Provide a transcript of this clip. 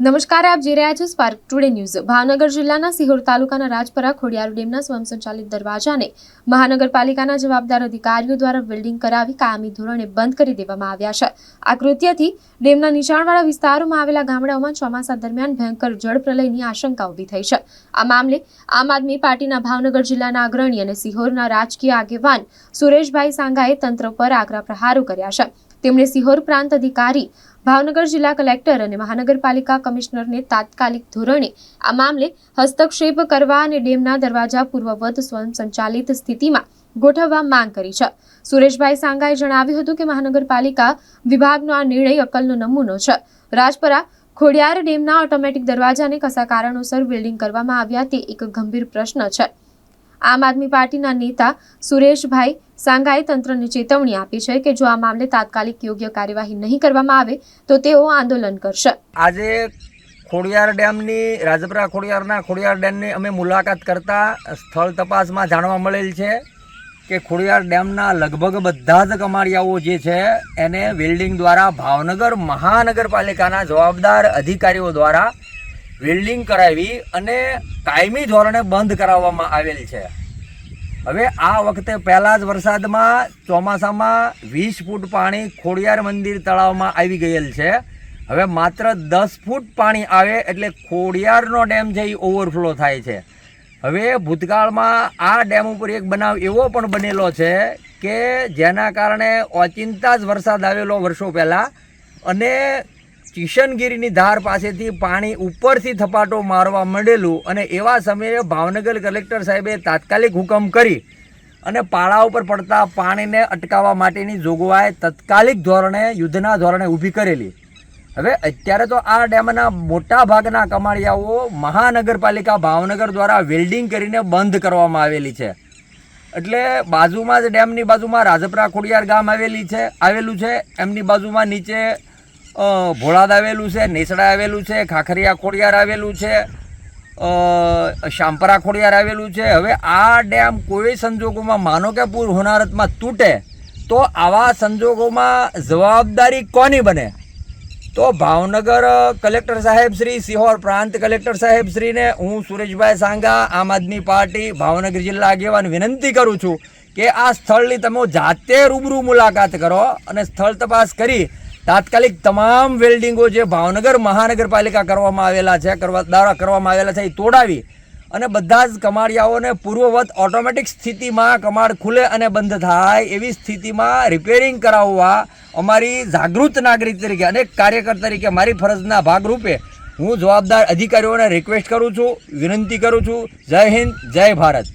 નમસ્કાર, આપ જોઈ રહ્યા છો સ્પાર્ક ટુડે ન્યૂઝ ભાવનગર જિલ્લાના સિહોર તાલુકાના રાજપરા ખોડિયાર ડેમના સ્વયંસંચાલિત દરવાજાને મહાનગરપાલિકાના જવાબદાર અધિકારીઓ દ્વારા બિલ્ડિંગ કરાવી કાયમી ધોરણે બંધ કરી દેવામાં આવ્યા છે. આ કૃત્યથી ડેમના નીચાણવાળા વિસ્તારોમાં આવેલા ગામડાઓમાં ચોમાસા દરમિયાન ભયંકર જળપ્રલયની આશંકા ઊભી થઈ છે. આ મામલે આમ આદમી પાર્ટીના ભાવનગર જિલ્લાના અગ્રણી અને સિહોરના રાજકીય આગેવાન સુરેશભાઈ સાંઘાએ તંત્ર પર આકરા પ્રહારો કર્યા છે. તેમણે સિહોર પ્રાંત અધિકારી, ભાવનગર જિલ્લા કલેક્ટર અને મહાનગરપાલિકા કમિશનરને તાત્કાલિક ધોરણે આ મામલે હસ્તક્ષેપ કરવા અને ડેમના દરવાજા પૂર્વવત સ્વયંસંચાલિત સ્થિતિમાં ગોઠવવા માંગ કરી છે. સુરેશભાઈ સાંગાએ જણાવ્યું હતું કે મહાનગરપાલિકા વિભાગનો આ નિર્ણય અકલનો નમૂનો છે. રાજપરા, ખોડિયાર ડેમના ઓટોમેટિક દરવાજાને કસા કારણોસર બિલ્ડિંગ કરવામાં આવ્યા તે એક ગંભીર પ્રશ્ન છે. આમ આદમી પાર્ટીના નેતા સુરેશભાઈ સાંઘાએ તંત્રને ચેતવણી આપી છે કે જો આ મામલે તાત્કાલિક યોગ્ય કાર્યવાહી નહીં કરવામાં આવે, તો તેઓ આંદોલન કરશે. આજે ખોડિયાર ડેમની, રાજપરા ખોડિયારના ખોડિયાર ડેમની અમે મુલાકાત કરતા સ્થળ તપાસમાં જાણવા મળેલ છે કે ખોડિયાર ડેમના લગભગ બધા જ કમાડિયાઓ જે છે, એને વેલ્ડિંગ દ્વારા ભાવનગર મહાનગરપાલિકાના જવાબદાર અધિકારીઓ દ્વારા વેલ્ડિંગ કરાવી અને કાયમી ધોરણે બંધ કરાવવામાં આવેલ છે. હવે આ વખતે પહેલા જ વરસાદમાં ચોમાસામાં વીસ ફૂટ પાણી ખોડિયાર મંદિર તળાવમાં આવી ગયેલ છે. હવે માત્ર દસ ફૂટ પાણી આવે એટલે ખોડિયારનો ડેમ છે એ ઓવરફ્લો થાય છે. હવે ભૂતકાળમાં આ ડેમ ઉપર એક બનાવ એવો પણ બનેલો છે કે જેના કારણે ઓચિંતા જ વરસાદ આવેલો વર્ષો પહેલાં અને કિશનગીરીની ધાર પાસેથી પાણી ઉપરથી થપાટો મારવા માંડેલું અને એવા સમયે ભાવનગર કલેક્ટર સાહેબે તાત્કાલિક હુકમ કરી અને પાળા ઉપર પડતા પાણીને અટકાવવા માટેની જોગવાઈ તત્કાલિક ધોરણે, યુદ્ધના ધોરણે ઊભી કરેલી. હવે અત્યારે તો આ ડેમના મોટા ભાગના કમાળિયાઓ મહાનગરપાલિકા ભાવનગર દ્વારા વેલ્ડિંગ કરીને બંધ કરવામાં આવેલી છે. એટલે બાજુમાં જ ડેમની બાજુમાં રાજપરા ખોડિયાર ગામ આવેલી છે, આવેલું છે, એમની બાજુમાં નીચે ભોળાદ આવેલું છે, નેસડા આવેલું છે, ખાખરિયા ખોડિયાર આવેલું છે શામપરા ખોડિયાર આવેલું છે. હવે આ ડેમ કોઈ સંજોગોમાં માનો કે પૂર હોનારતમાં તૂટે, તો આવા સંજોગોમાં જવાબદારી કોની બને? તો ભાવનગર કલેક્ટર સાહેબ શ્રી, સિહોર પ્રાંત કલેક્ટર સાહેબ શ્રીને હું સુરેશભાઈ સાંગા, આમ આદમી પાર્ટી, ભાવનગર જિલ્લા આગેવાન વિનંતી કરું છું કે આ સ્થળની તમે જાતે રૂબરૂ મુલાકાત કરો અને સ્થળ તપાસ કરી તાત્કાલિક તમામ વેલ્ડિંગો જે ભાવનગર મહાનગરપાલિકા કરવામાં આવેલા છે, કરવા દ્વારા કરવામાં આવેલા છે, એ તોડાવી અને બધા જ કમાડિયાઓને પૂર્વવત ઓટોમેટિક સ્થિતિમાં કમાડ ખુલે અને બંધ થાય એવી સ્થિતિમાં રિપેરિંગ કરાવવા અમારી જાગૃત નાગરિક તરીકે અને કાર્યકર તરીકે મારી ફરજના ભાગરૂપે હું જવાબદાર અધિકારીઓને રિક્વેસ્ટ કરું છું, વિનંતી કરું છું, જય હિન્દ, જય ભારત.